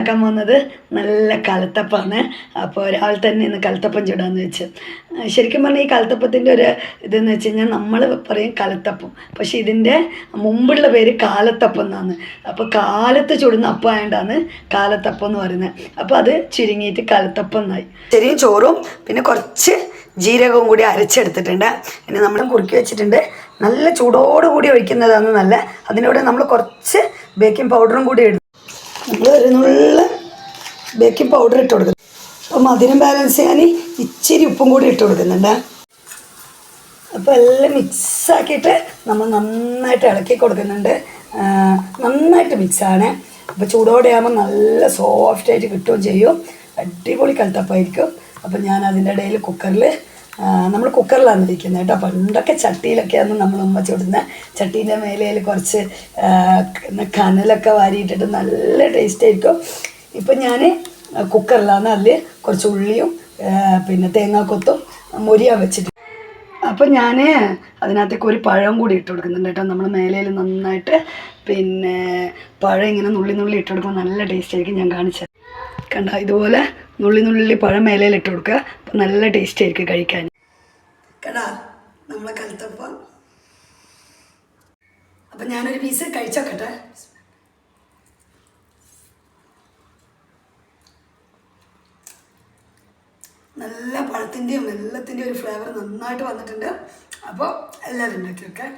ഉണ്ടാക്കാൻ പോകുന്നത് നല്ല കലത്തപ്പാണ് അപ്പോൾ ഒരാൾ തന്നെ ഇന്ന് കലത്തപ്പം ചൂടാന്ന് വെച്ച്. ശരിക്കും പറഞ്ഞാൽ ഈ കലത്തപ്പത്തിന്റെ ഒരു ഇതെന്ന് വെച്ച് കഴിഞ്ഞാൽ നമ്മൾ പറയും കലത്തപ്പം. പക്ഷെ ഇതിന്റെ മുമ്പുള്ള പേര് കാലത്തപ്പം എന്നാണ്. അപ്പോൾ കാലത്ത് ചുടുന്ന അപ്പം ആയതുകൊണ്ടാണ് കാലത്തപ്പം എന്ന് പറയുന്നത്. അപ്പോൾ അത് ചുരുങ്ങിയിട്ട് കലത്തപ്പം എന്നായി. ശരിയും ചോറും പിന്നെ കുറച്ച് ജീരകവും കൂടി അരച്ചെടുത്തിട്ടുണ്ട്. പിന്നെ നമ്മൾ കുറുക്കി വെച്ചിട്ടുണ്ട്. നല്ല ചൂടോടുകൂടി ഒഴിക്കുന്നതാണ് നല്ല. അതിനോട് നമ്മൾ കുറച്ച് ബേക്കിംഗ് പൗഡറും കൂടി ഇടും നമ്മൾ ഒരു നുള്ള ബേക്കിംഗ് പൗഡർ ഇട്ട് കൊടുക്കുന്നു അപ്പോൾ മധുരം ബാലൻസ് ചെയ്യാൻ ഇച്ചിരി ഉപ്പും കൂടി ഇട്ട് കൊടുക്കുന്നുണ്ട്. അപ്പോൾ എല്ലാം മിക്സാക്കിയിട്ട് നമ്മൾ നന്നായിട്ട് ഇളക്കി കൊടുക്കുന്നുണ്ട്. നന്നായിട്ട് മിക്സാണ് അപ്പോൾ ചൂടോടെ ആകുമ്പോൾ നല്ല സോഫ്റ്റായിട്ട് കിട്ടുകയും ചെയ്യും. അടിപൊളി കലത്തപ്പായിരിക്കും അപ്പോൾ ഞാൻ അതിന്റെ ഇടയിൽ കുക്കറിൽ നമ്മൾ കുക്കറിലാണ് ഇരിക്കുന്നത് കേട്ടോ. പണ്ടൊക്കെ ചട്ടിയിലൊക്കെയാണ് നമ്മൾ ഉമ്മ ചുടുന്നത് ചട്ടീന്റെ മേലയിൽ കുറച്ച് കനലൊക്കെ വാരിയിട്ടിട്ട് നല്ല ടേസ്റ്റ് ആയിരിക്കും. ഇപ്പം ഞാൻ കുക്കറിലാണ് അതിൽ കുറച്ച് ഉള്ളിയും പിന്നെ തേങ്ങാക്കൊത്തും മൊരിയാൻ വെച്ചിട്ട്. അപ്പം ഞാൻ അതിനകത്തേക്ക് ഒരു പഴം കൂടി ഇട്ട് കൊടുക്കുന്നുണ്ട് കേട്ടോ. നമ്മൾ മേലയിൽ നന്നായിട്ട് പിന്നെ പഴം ഇങ്ങനെ നുള്ളി നുള്ളി ഇട്ട് കൊടുക്കുമ്പോൾ നല്ല ടേസ്റ്റ് ആയിരിക്കും ഞാൻ കാണിച്ചത്. കണ്ട? ഇതുപോലെ നുള്ളി നുള്ളി പഴം മേലയിൽ ഇട്ട് കൊടുക്കുക. അപ്പം നല്ല ടേസ്റ്റ് ആയിരിക്കും കഴിക്കാൻ. കടാ നമ്മളെ കലത്തപ്പം. അപ്പം ഞാനൊരു പീസ് കഴിച്ചോക്കട്ടെ. നല്ല പഴത്തിന്റെയും വെള്ളത്തിന്റെയും ഒരു ഫ്ലേവർ നന്നായിട്ട് വന്നിട്ടുണ്ട്. അപ്പോൾ എല്ലാവരും ഉണ്ടാക്കി വെക്കാം